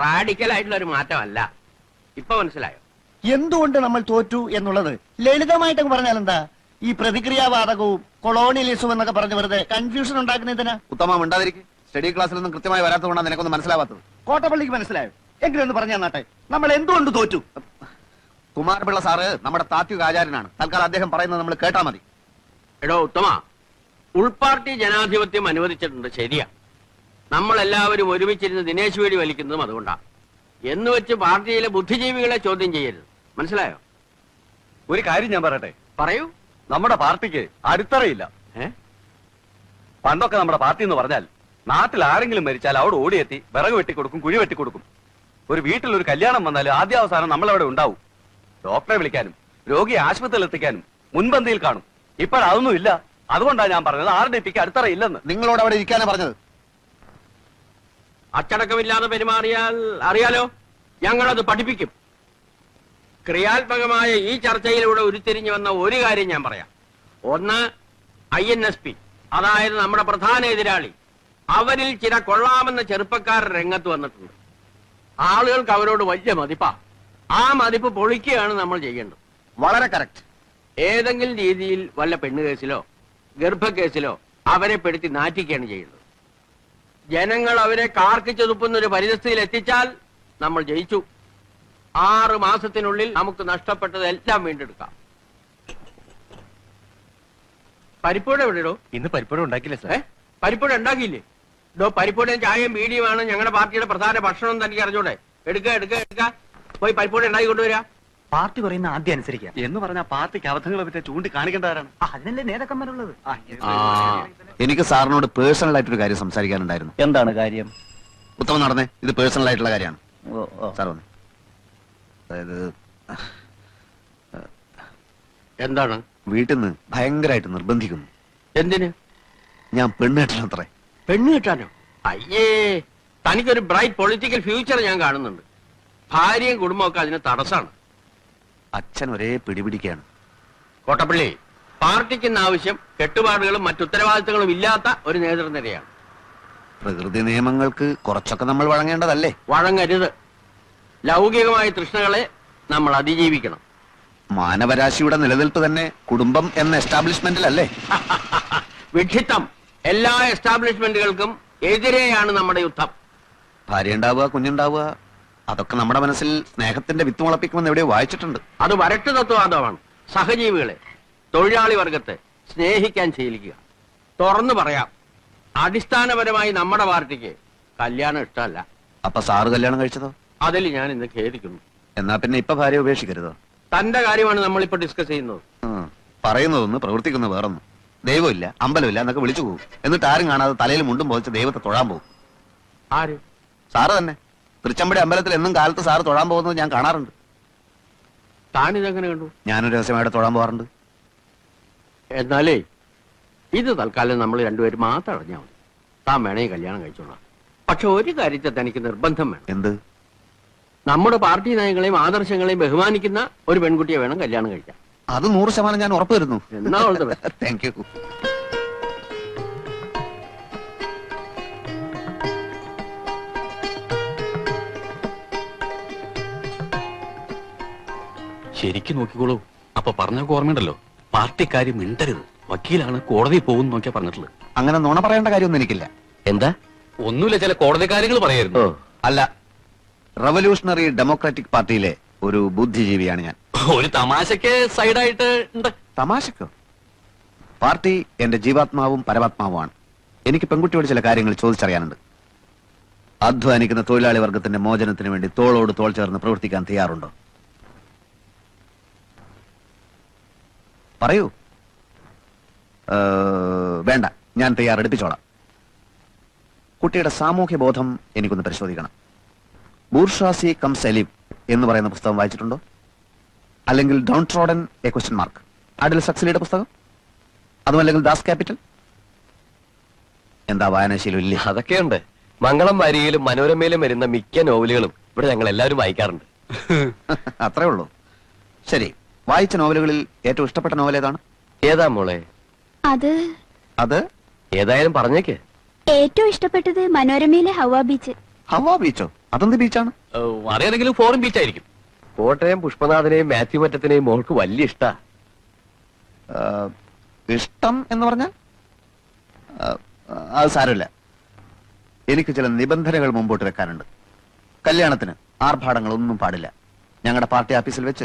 റാഡിക്കലായിട്ടുള്ള ഒരു മാറ്റമല്ല. ഇപ്പൊ മനസ്സിലായോ? എന്തുകൊണ്ട് നമ്മൾ തോറ്റു എന്നുള്ളത്? ലളിതമായിട്ട് പറഞ്ഞാൽ എന്താ ഈ പ്രതിക്രിയാവാദകവും കൊളോണിയലിസവും എന്നൊക്കെ പറഞ്ഞു വെറുതെ കൺഫ്യൂഷൻ ഉണ്ടാക്കുന്നതിനാ ഉത്തമ ഉണ്ടാതിരിക്കും. സ്റ്റഡി ക്ലാസ്സിലൊന്നും കൃത്യമായി വരാത്തതുകൊണ്ടാണ് നിനക്കൊന്നും മനസ്സിലാവാത്തത്. കോട്ടപ്പള്ളിക്ക് മനസ്സിലായോ? എങ്കിലും ഒന്ന് പറഞ്ഞു തന്നാട്ടെ. നമ്മൾ എന്തുകൊണ്ട് തോറ്റു? കുമാരപിള്ള സാറ് നമ്മുടെ താത്വിക ആചാര്യനാണ്. തൽക്കാലം അദ്ദേഹം പറയുന്നത് നമ്മൾ കേട്ടാ മതി. എടോ ഉത്തമ ഉൾപാർട്ടി ജനാധിപത്യം അനുവദിച്ചിട്ടുണ്ട് ശരിയാ. നമ്മൾ എല്ലാവരും ഒരുമിച്ചിരുന്ന് ദിനേശ് വേടി വലിക്കുന്നതും അതുകൊണ്ടാണ് എന്ന് വെച്ച് പാർട്ടിയിലെ ബുദ്ധിജീവികളെ ചോദ്യം ചെയ്യരുത്. മനസ്സിലായോ? ഒരു കാര്യം ഞാൻ പറയട്ടെ? പറയൂ. നമ്മുടെ പാർട്ടിക്ക് അടിത്തറയില്ല. ഏ? പണ്ടൊക്കെ നമ്മുടെ പാർട്ടി എന്ന് പറഞ്ഞാൽ നാട്ടിൽ ആരെങ്കിലും മരിച്ചാൽ അവിടെ ഓടിയെത്തി വിറക് വെട്ടിക്കൊടുക്കും കുഴി വെട്ടിക്കൊടുക്കും ഒരു വീട്ടിൽ ഒരു കല്യാണം വന്നാൽ ആദ്യാവസാനം നമ്മളവിടെ ഉണ്ടാവും. ഡോക്ടറെ വിളിക്കാനും രോഗിയെ ആശുപത്രിയിൽ എത്തിക്കാനും മുൻപന്തിയിൽ കാണും. ഇപ്പോഴതൊന്നും ഇല്ല അതുകൊണ്ടാണ് ഞാൻ പറഞ്ഞത് ആർ ഡി പിക്ക് അടിത്തറയില്ലെന്ന്. നിങ്ങളോട് അവിടെ ഇരിക്കാനാണ് പറഞ്ഞത്? അച്ചടക്കമില്ലാതെ പെരുമാറിയാൽ അറിയാലോ ഞങ്ങളത് പഠിപ്പിക്കും. ക്രിയാത്മകമായ ഈ ചർച്ചയിലൂടെ ഉരുത്തിരിഞ്ഞു വന്ന ഒരു കാര്യം ഞാൻ പറയാം. ഒന്ന് ഐ എൻ എസ് പി അതായത് നമ്മുടെ പ്രധാന എതിരാളി. അവരിൽ ചില കൊള്ളാമെന്ന ചെറുപ്പക്കാർ രംഗത്ത് വന്നിട്ടുണ്ട്. ആളുകൾക്ക് അവരോട് വലിയ മതിപ്പാ. ആ മതിപ്പ് പൊളിക്കുകയാണ് നമ്മൾ ചെയ്യേണ്ടത്. വളരെ കറക്റ്റ്. ഏതെങ്കിലും രീതിയിൽ വല്ല പെണ്ണുകേസിലോ ഗർഭക്കേസിലോ അവരെ പെടുത്തി നാറ്റിക്കുകയാണ് ചെയ്യുന്നത്. ജനങ്ങൾ അവരെ കാർക്കിച്ചു തുപ്പുന്ന ഒരു പരിതസ്ഥിതിയിൽ എത്തിച്ചാൽ നമ്മൾ ജയിച്ചു. ആറ് മാസത്തിനുള്ളിൽ നമുക്ക് നഷ്ടപ്പെട്ടത് എല്ലാം വീണ്ടെടുക്കാം. പരിപ്പോട എവിടെയോ ഇന്ന് പരിപ്പോട ഉണ്ടാക്കില്ല സാർ? പരിപ്പോട ഉണ്ടാക്കിയില്ലേ? ഇതോ പരിപ്പോടെ ചായയും ബീഡിയുമാണ് ഞങ്ങളുടെ പാർട്ടിയുടെ പ്രധാന ഭക്ഷണം തനിക്ക് അറിഞ്ഞൂടെ. എടുക്ക എടുക്ക എടുക്ക. പോയി പരിപ്പോടെ ഉണ്ടാക്കി കൊണ്ടുവരാ. പാർട്ടി പറയുന്ന ആദ്യം അനുസരിക്കാം എന്ന് പറഞ്ഞാൽ പാർട്ടിക്ക് അബദ്ധങ്ങളെ പറ്റി ചൂണ്ടി കാണിക്കേണ്ടവരാണ് ആ, അതിനല്ലേ നേതാക്കന്മാരുള്ളത്? എനിക്ക് സാറിനോട് പേഴ്സണൽ ആയിട്ട് ഒരു കാര്യം സംസാരിക്കാനുണ്ടായിരുന്നു. എന്താണ് കാര്യം? ഉത്തമം നടന്നേ ഇത് പേഴ്സണൽ ആയിട്ടുള്ള കാര്യമാണ്. സാർ വന്നു. അതായത് എന്താണ്? വീട്ടിൽ നിന്ന് ഭയങ്കരമായിട്ട് നിർബന്ധിക്കുന്നു. എന്തിന്? ഞാൻ പെണ്ണ് പെണ്ണേട്ടനത്രേ പെണ്ണ് കിട്ടാനോ? അയ്യേ തനിക്കൊരു ബ്രൈറ്റ് പൊളിറ്റിക്കൽ ഫ്യൂച്ചർ ഞാൻ കാണുന്നുണ്ട്. ഭാര്യയും കുടുംബമൊക്കെ അതിന് തടസ്സാണ്. അച്ഛൻ ഒരേ പിടിപിടിക്കുകയാണ് കോട്ടപ്പള്ളി പാർട്ടിക്ക് ഇന്ന് ആവശ്യം കെട്ടുപാടുകളും മറ്റുത്തരവാദിത്തങ്ങളും ഇല്ലാത്ത ഒരു നേതൃനിരയാണ് പ്രകൃതി നിയമങ്ങൾക്ക് കുറച്ചൊക്കെ നമ്മൾ വഴങ്ങേണ്ടതല്ലേ? വഴങ്ങരുത്. ലൗകികമായ തൃഷ്ണകളെ നമ്മൾ അതിജീവിക്കണം. മാനവരാശിയുടെ നിലനിൽപ്പ് തന്നെ കുടുംബം എന്ന എസ്റ്റാബ്ലിഷ്മെന്റിലല്ലേ? വിക്ഷിത്തം എല്ലാ എസ്റ്റാബ്ലിഷ്മെന്റുകൾക്കും എതിരെയാണ് നമ്മുടെ യുദ്ധം. ഭാര്യ ഉണ്ടാവുക കുഞ്ഞുണ്ടാവുക അതൊക്കെ നമ്മുടെ മനസ്സിൽ സ്നേഹത്തിന്റെ വിത്ത് മുളപ്പിക്കുമെന്ന് എവിടെയോ വായിച്ചിട്ടുണ്ട്. അത് വരട്ട് തത്വവാദമാണ്. സഹജീവികളെ തൊഴിലാളി വർഗത്തെ സ്നേഹിക്കാൻ ശീലിക്കുക. തുറന്നു പറയാം അടിസ്ഥാനപരമായി നമ്മുടെ പാർട്ടിക്ക് കല്യാണം ഇഷ്ടമല്ല. അപ്പൊ സാറ് കല്യാണം കഴിച്ചതോ? അതിൽ ഞാൻ ഇന്ന് ഖേദിക്കുന്നു. എന്നാ പിന്നെ ഇപ്പൊ ഭാര്യ ഉപേക്ഷിക്കരുതോ? തന്റെ കാര്യമാണ് നമ്മളിപ്പോ ഡിസ്കസ് ചെയ്യുന്നത്. ഉം. പറയുന്നതൊന്ന് പ്രവർത്തിക്കുന്ന വേറൊന്ന്. ദൈവമില്ല അമ്പലമില്ല എന്നൊക്കെ വിളിച്ചു പോകും എന്നിട്ട് ആരും കാണാതെ തലയിൽ മുണ്ടും പോയിച്ച് ദൈവത്തെ തൊഴാൻ പോകും ആര്? സാറ് തന്നെ. തൃച്ചമ്പടി അമ്പലത്തിൽ എന്നും കാലത്ത് സാറ് തൊഴാൻ പോകുന്നത് ഞാൻ കാണാറുണ്ട്. താനിതെങ്ങനെ കണ്ടു? ഞാനൊരു രഹസ്യമായിട്ട് തൊഴാൻ പോകാറുണ്ട്. എന്നാലേ ഇത് തൽക്കാലം നമ്മൾ രണ്ടുപേരും മാത്രം അറിഞ്ഞാൽ മതി. താൻ വേണേ കല്യാണം കഴിച്ചോളാം. പക്ഷെ ഒരു കാര്യത്തെ തനിക്ക് നിർബന്ധം വേണം. എന്ത്? നമ്മുടെ പാർട്ടി നയങ്ങളെയും ആദർശങ്ങളെയും ബഹുമാനിക്കുന്ന ഒരു പെൺകുട്ടിയെ വേണം കല്യാണം കഴിക്കാൻ. അത് നൂറ് ശതമാനം ഞാൻ ഉറപ്പ് വരുന്നു. എന്നാ താങ്ക് യു ശരിക്കും നോക്കിക്കോളൂ. അപ്പൊ പറഞ്ഞൊക്കെ ഓർമ്മയുണ്ടല്ലോ? പാർട്ടിക്കാര് മിണ്ടരുത്. വക്കീലാണ് കോടതി പോകും നോക്കിയാ പറഞ്ഞിട്ടുള്ളത്. അങ്ങനെ നുണ പറയേണ്ട കാര്യമൊന്നും എനിക്കില്ല. എന്താ? ഒന്നുമില്ല ചില കോടതി കാര്യങ്ങൾ പറയായിരുന്നു. അല്ല റവല്യൂഷണറി ഡെമോക്രാറ്റിക് പാർട്ടിയിലെ ഒരു ബുദ്ധിജീവിയാണ് ഞാൻ. ഒരു തമാശക്ക് സൈഡായിട്ട് തമാശക്കോ? പാർട്ടി എന്റെ ജീവാത്മാവും പരമാത്മാവുമാണ്. എനിക്ക് പെൺകുട്ടിയോട് ചില കാര്യങ്ങൾ ചോദിച്ചറിയാനുണ്ട്. അധ്വാനിക്കുന്ന തൊഴിലാളി വർഗത്തിന്റെ മോചനത്തിന് വേണ്ടി തോളോട് തോൾ ചേർന്ന് പ്രവർത്തിക്കാൻ തയ്യാറുണ്ടോ? പറയൂ. വേണ്ട ഞാൻ തയ്യാറെടുപ്പിച്ചോളാം. കുട്ടിയുടെ സാമൂഹ്യ ബോധം എനിക്കൊന്ന് പരിശോധിക്കണം. ബൂർഷാസി കം സെലിം എന്ന് പറയുന്ന പുസ്തകം വായിച്ചിട്ടുണ്ടോ? അല്ലെങ്കിൽ down trodden a question mark? അഡിൽ സക്സലിയുടെ പുസ്തകം? അതുമല്ലെങ്കിൽ ദാസ് ക്യാപിറ്റൽ? എന്താ വായനാശീലം ഇല്ലേ? അതൊക്കെയുണ്ട്. മംഗളം വാരിയിലും മനോരമയിലും വരുന്ന മിക്ക നോവലുകളും ഇവിടെ ഞങ്ങൾ എല്ലാവരും വായിക്കാറുണ്ട്. അത്രേ ഉള്ളൂ. ശരി. വായിച്ച നോവലുകളിൽ ഏറ്റവും ഇഷ്ടപ്പെട്ട നോവൽ ഏതാണ്? ഏതാ മോളെ? അത് അത്? ഏതായാലും പറഞ്ഞേക്ക്. ഏറ്റവും ഇഷ്ടപ്പെട്ടത് മനോരമയിലെ ഹവ ബീച്ച്. ഹവാ ബീച്ചോ? അതെന്ത് ബീച്ചാണ്? അറിയാതെങ്കിലും ഫോറിൻ ബീച്ച് ആയിരിക്കും കോട്ടയം പുഷ്പനാഥനെയും മാത്യു മറ്റത്തിനെയും മോൾക്ക് വലിയ ഇഷ്ടാ. ആ, ഇഷ്ടം എന്ന് പറഞ്ഞാൽ? ആ, അത് സാരമില്ല. എനിക്ക് ചില നിബന്ധനകൾ മുമ്പോട്ട് വെക്കാനുണ്ട്. കല്യാണത്തിന് ആർഭാടങ്ങളൊന്നും പാടില്ല. ഞങ്ങളുടെ പാർട്ടി ഓഫീസിൽ വെച്ച്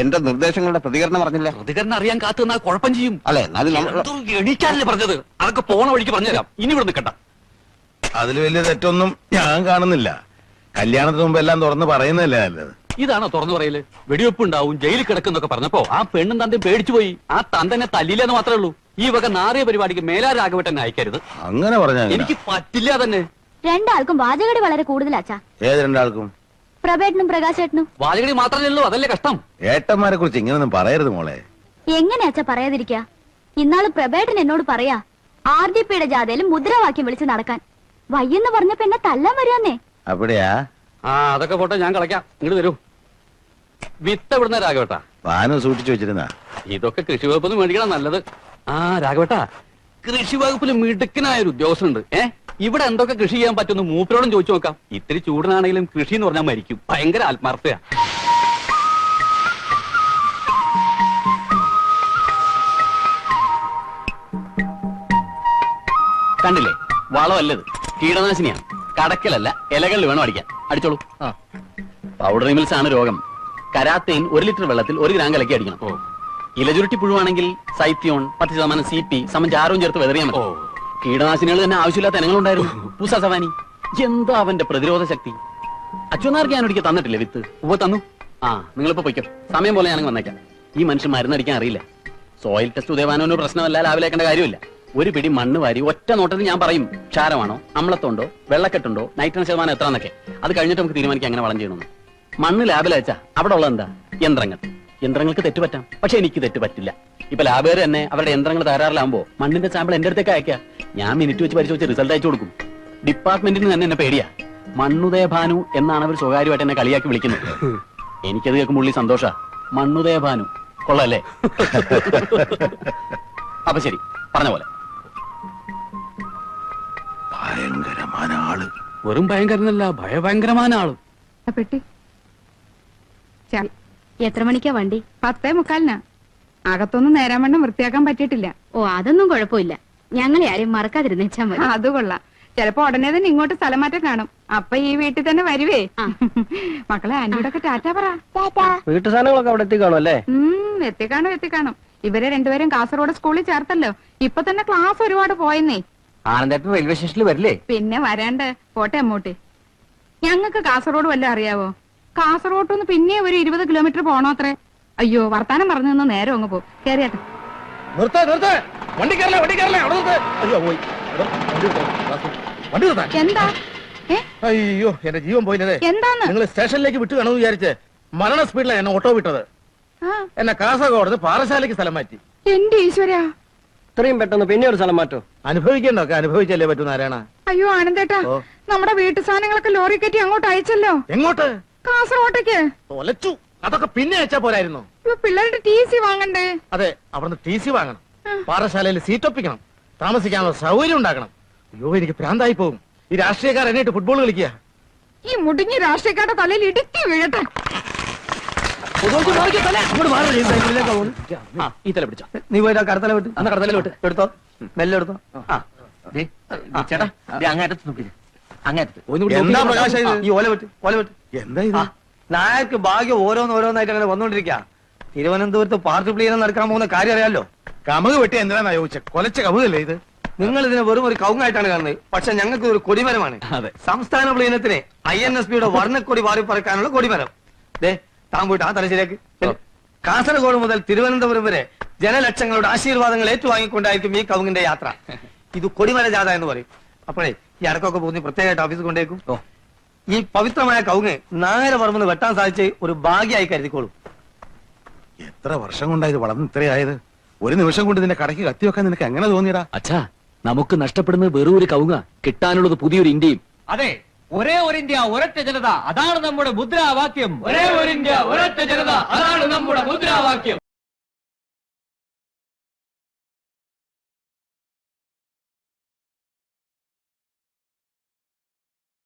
എന്റെ നിർദ്ദേശങ്ങളുടെ പ്രതികരണം പറഞ്ഞില്ല പ്രതികരണം അറിയാൻ കാത്തു നിന്നാൽ കുഴപ്പം ചെയ്യും. അല്ലെ? എന്നാലും എണീക്കാനല്ലേ പറഞ്ഞത്? അതൊക്കെ പോണ വഴിക്ക് പറഞ്ഞുതരാം. ഇനി ഇവിടെ നിൽക്കണ്ട. അതിൽ വലിയ തെറ്റൊന്നും ഞാൻ കാണുന്നില്ല. കല്യാണത്തിന് മുമ്പ് എല്ലാം തുറന്ന് പറയുന്നതല്ലേ നല്ലത്. ഇതാണോ തുറന്നു പറയൽ? വെടിവെപ്പ് ഉണ്ടാവും ജയിലിൽ കിടക്കുന്നൊക്കെ പറഞ്ഞപ്പോ ആ പെണ്ണും തന്തയും പേടിച്ചു പോയി. ആ തന്തനെ തല്ലില്ലെന്ന് മാത്രമേ ഉള്ളൂ. ഈ വക നാറിയ പരിപാടിക്ക് മേലാ രാഘവട്ടൻ അയക്കരുത്. അങ്ങനെ പറഞ്ഞാ എനിക്ക് പറ്റില്ല തന്നെ രണ്ടാൾക്കും വാചകടി വളരെ കൂടുതലാച്ചാ ഏത് രണ്ടാൾക്കും? പ്രഭേട്ടനും പ്രകാശേട്ടനും. വാചകടി മാത്രമല്ലല്ലോ അതല്ലേ കഷ്ടം. ഏട്ടന്മാരെ കുറിച്ച് ഇങ്ങനൊന്നും പറയരുത് മോളെ. എങ്ങനെയാച്ചാ പറയാതിരിക്ക? ഇന്നാൾ പ്രഭേട്ടൻ എന്നോട് പറയാ ആർ ഡി പിയുടെ ജാഥയിൽ മുദ്രാവാക്യം വിളിച്ച് നടക്കാൻ. വയ്യെന്ന് പറഞ്ഞപ്പോ എന്നെ തല്ലാൻ വരാന്നേ. അവിടെയാ? ആ അതൊക്കെ പോട്ടെ ഞാൻ കളയ്ക്കാം. ഇങ്ങോട്ട് വരൂ. വിത്ത് എവിടുന്ന രാഘവേട്ട? വാനം സൂക്ഷിച്ചു വെച്ചിരുന്ന. ഇതൊക്കെ കൃഷി വകുപ്പിന് മേടിക്കണം നല്ലത്. ആ രാഘവേട്ട കൃഷി വകുപ്പിൽ മിടുക്കനായ ഒരു ഉദ്യോഗസ്ഥനുണ്ട്. ഏ? ഇവിടെ എന്തൊക്കെ കൃഷി ചെയ്യാൻ പറ്റുന്നു മൂപ്പരോടും ചോദിച്ചു നോക്കാം. ഇത്തിരി ചൂടനാണെങ്കിലും കൃഷി എന്ന് പറഞ്ഞാൽ മരിക്കും. ഭയങ്കര ആത്മാർത്ഥയാ. കണ്ടില്ലേ? വളമല്ലത് കീടനാശിനിയാണ്. കടക്കലല്ല ഇലകളിൽ വേണം അടിക്കാൻ. അടിച്ചോളൂ. പൗഡർ മിൽസ് ആണ് രോഗം. കരാത്തേൻ ഒരു ലിറ്റർ വെള്ളത്തിൽ ഒരു ഗ്രാം കലക്കി അടിക്കണം. ഇലചുരുട്ടി പുഴുവാണെങ്കിൽ സൈത്യോൺ പത്ത് ശതമാനം സി പി സമം ചാരവും ചേർത്ത് വെതറിയാൽ മതി കീടനാശിനികൾ തന്നെ ആവശ്യമില്ലാത്ത ഇനങ്ങളുണ്ടായിരുന്നു. പൂസ സവാനി. എന്താ അവന്റെ പ്രതിരോധ ശക്തി? അച്ഛനാർക്ക് ഒരിക്കൽ തന്നിട്ടില്ലേ വിത്ത്? ഉവ തന്നു. ആ നിങ്ങളിപ്പോ പൊയ്ക്കോ. സമയം പോലെ ഞാനങ്ങ് വന്നേക്കാം. ഈ മനുഷ്യൻ മരുന്നടിക്കാൻ അറിയില്ല. സോയിൽ ടെസ്റ്റ് ഉദയവാനോ പ്രശ്നമല്ല ലാവിലേക്കേണ്ട കാര്യമില്ല. ഒരു പിടി മണ്ണ് വാരി ഒറ്റ നോട്ടത്തിൽ ഞാൻ പറയും ക്ഷാരമാണോ അമ്ലത്തുണ്ടോ വെള്ളക്കെട്ടുണ്ടോ നൈട്രജൻ ശതമാനം എത്ര എന്നൊക്കെ അത് കഴിഞ്ഞിട്ട് നമുക്ക് തീരുമാനിക്കാം അങ്ങനെ വളം ചെയ്യണമെന്ന്. മണ്ണ് ലാബിൽ അവിടെ ഉള്ള എന്താ? യന്ത്രങ്ങൾ. യന്ത്രങ്ങൾക്ക് തെറ്റുപറ്റാം. പക്ഷെ എനിക്ക് തെറ്റ് പറ്റില്ല ഇപ്പൊ ലാബേർ തന്നെ അവരുടെ യന്ത്രങ്ങൾ തകരാറിലാകുമ്പോ മണ്ണിന്റെ സാമ്പിൾ എന്റെ അടുത്തേക്ക് അയക്കാം ഞാൻ മിനിറ്റ് വെച്ച് പരിശോധിച്ച് റിസൾട്ട് അയച്ചു കൊടുക്കും. ഡിപ്പാർട്ട്മെന്റിന് തന്നെ എന്നെ പേടിയാ. മണ്ണുദയ ഭാനു എന്നാണ് അവർ സ്വകാര്യമായിട്ട് എന്നെ കളിയാക്കി വിളിക്കുന്നത്. എനിക്കത് കേൾക്കുമ്പോൾ ഉള്ളി സന്തോഷ. മണ്ണുദയ ഭാനു. കൊള്ളല്ലേ? അപ്പൊ ശരി പറഞ്ഞ പോലെ. ആൾ. വെറും ഭയങ്കരനല്ല ഭയഭയങ്കരമായ ആൾ. പെട്ടി. എത്ര മണിക്കാ വണ്ടി? പത്തേ മുക്കാലിനാ. അകത്തൊന്നും നേരാൻ വണ്ണം വൃത്തിയാക്കാൻ പറ്റിയിട്ടില്ല. ഓ അതൊന്നും കുഴപ്പമില്ല. ഞങ്ങളെ ആരെയും മറക്കാതിരുന്നേച്ചാ മതി അത് കൊള്ളാം. ചിലപ്പോ ഉടനെ തന്നെ ഇങ്ങോട്ട് സ്ഥലം മാറ്റം കാണും. അപ്പൊ ഈ വീട്ടിൽ തന്നെ വരുവേ. ആ. മക്കളെ ആന്റിയോടൊക്കെ ടാറ്റ പറ. വീട്ടു സാധനങ്ങളൊക്കെ അവിടെ എത്തിക്കാണോ അല്ലേ? ഉം എത്തിക്കാണും എത്തിക്കാണും. ഇവരെ രണ്ടുപേരും കാസർഗോഡ് സ്കൂളിൽ ചേർത്തല്ലോ. ഇപ്പൊ തന്നെ ക്ലാസ് ഒരുപാട് പോയെന്നേ. ആനന്ദേട്ടൻ റെയിൽവേ സ്റ്റേഷനിൽ വരില്ലേ? പിന്നെ വരാണ്ട്. പോട്ടെ അമ്മൂട്ടി. ഞങ്ങൾക്ക് കാസർഗോഡ് വല്ലതും അറിയാവോ? കാസർഗോഡ് നിന്ന് പിന്നെ ഒരു ഇരുപത് കിലോമീറ്റർ പോണോ അത്രേ? അയ്യോ വർത്താനം പറഞ്ഞു നിന്ന് നേരം അങ്ങ് പോകും. കേറിയാട്ടെ. നിർത്ത നിർത്ത. വണ്ടി കയറല വണ്ടി കയറല അവിടെ നിർത്ത. അയ്യോ പോയി. വണ്ടി നിർത്ത്. വണ്ടി നിർത്താൻ എന്താ? ഏ? അയ്യോ എന്റെ ജീവൻ പോയില്ലേ. എന്താന്ന്? നിങ്ങൾ സ്റ്റേഷനിലേക്ക് വിട്ടു കാണുമെന്ന് വിചാരിച്ച് മരണ സ്പീഡിലാണ് എന്നെ ഓട്ടോ വിട്ടത്. ആ, എന്നെ കാസർഗോഡ് പാറശാലയ്ക്ക് സ്ഥലം മാറ്റി. എന്റെ ഈശ്വരാ. ഇത്രയും പെട്ടെന്ന് പിന്നെ ഒരു സ്ഥലം മാറ്റോ? അനുഭവിക്കണ്ടൊക്കെ അനുഭവിച്ചല്ലേ പറ്റൂ നാരായണ? അയ്യോ ആനന്ദേട്ടാ. ഓ. നമ്മുടെ വീട്ടു സാധനങ്ങളൊക്കെ ലോറി കയറ്റി അങ്ങോട്ട് അയച്ചല്ലോ. എങ്ങോട്ട്? കാസർഗോട്ടേക്ക്. തൊലച്ചു. അതൊക്കെ പിന്നെ അയച്ചാ പോരായിരുന്നു. ഇപ്പൊ പിള്ളേരുടെ ടി സി വാങ്ങണ്ടേ? അതെ അവിടുന്ന് ടി സി വാങ്ങണം. പാഠശാലയിൽ സീറ്റ് ഒപ്പിക്കണം. താമസിക്കാനുള്ള സൗകര്യം ഉണ്ടാക്കണം. അയ്യോ എനിക്ക് പ്രാന്തായി പോകും ഈ രാഷ്ട്രീയക്കാർ എന്നിട്ട് ഫുട്ബോൾ കളിക്കുക. ഈ മുടിഞ്ഞ രാഷ്ട്രീയക്കാരുടെ തലയിൽ ഇടുക്കി വീഴട്ടെ. ഈ തല പിടിച്ചോ. നീ പോയിട്ട് ആ കടത്തല വിട്ട്. അന്ന് കടത്തല വിട്ട്. എടുത്തോ? മെല്ലെ എടുത്തോ? ചേട്ടാ അങ്ങേറ്റത്ത് നോക്കില്ല അങ്ങേറ്റത്ത് എന്താ പ്രകാശ ഈ ഓല വിട്ട് ഓല വിട്ട്. എന്താ ഇത്? നായർക്ക് ഭാഗ്യം ഓരോന്ന് ഓരോന്നായിട്ട് അങ്ങനെ വന്നോണ്ടിരിക്ക തിരുവനന്തപുരത്ത് പാർട്ടി പ്ലീനം നടക്കാൻ പോകുന്ന കാര്യം അറിയാലോ? കമുക് വെട്ടി എന്തിനാ ചോദിച്ച? കൊലച്ച കമുകല്ലേ ഇത്? നിങ്ങൾ ഇതിനെ വെറും ഒരു കൗങ്ങായിട്ടാണ് കാണുന്നത്. പക്ഷെ ഞങ്ങൾക്ക് ഒരു കൊടിമരമാണ്. അതെ. സംസ്ഥാന പ്ലീനത്തിന് ഐ എൻ എസ് പിയുടെ വർണക്കൊടി വാരി പറക്കാനുള്ള കൊടിമരം. ദേ താൻ പോയിട്ട് ആ തലശ്ശേരിക്ക് കാസർഗോഡ് മുതൽ തിരുവനന്തപുരം വരെ ജനലക്ഷങ്ങളുടെ ആശീർവാദങ്ങൾ ഏറ്റുവാങ്ങിക്കൊണ്ടായിരിക്കും ഈ കവുങ്ങിന്റെ യാത്ര. ഇത് കൊടിമര ജാഥ എന്ന് പറയും. അപ്പോഴേ ഈ അടക്കമൊക്കെ പോകുന്ന പ്രത്യേകമായിട്ട് ഓഫീസ് കൊണ്ടേക്കും. ഈ പവിത്രമായ കൗങ്ങ് നായര വർമ്മന്ന് വെട്ടാൻ സാധിച്ച് ഒരു ഭാഗ്യമായി കരുതിക്കോളൂ. എത്ര വർഷം കൊണ്ടാ ഇത് വളർന്ന് ഇത്രയായത്? ഒരു നിമിഷം കൊണ്ട് നിന്റെ കടയ്ക്ക് കത്തി വെക്കാൻ നിനക്ക് എങ്ങനെ തോന്നിയടാ? അച്ഛാ നമുക്ക് നഷ്ടപ്പെടുന്നത് വെറും ഒരു കവുങ്ങ. കിട്ടാനുള്ളത് പുതിയൊരു ഇന്ത്യയും. അതെ ഒരേ ഒരു ഇന്ത്യ ഒരൊറ്റ ജനത. അതാണ് നമ്മുടെ മുദ്രാവാക്യം. ഒരേ ഒരു ഇന്ത്യ ഒരൊറ്റ ജനത. അതാണ് നമ്മുടെ മുദ്രാവാക്യം.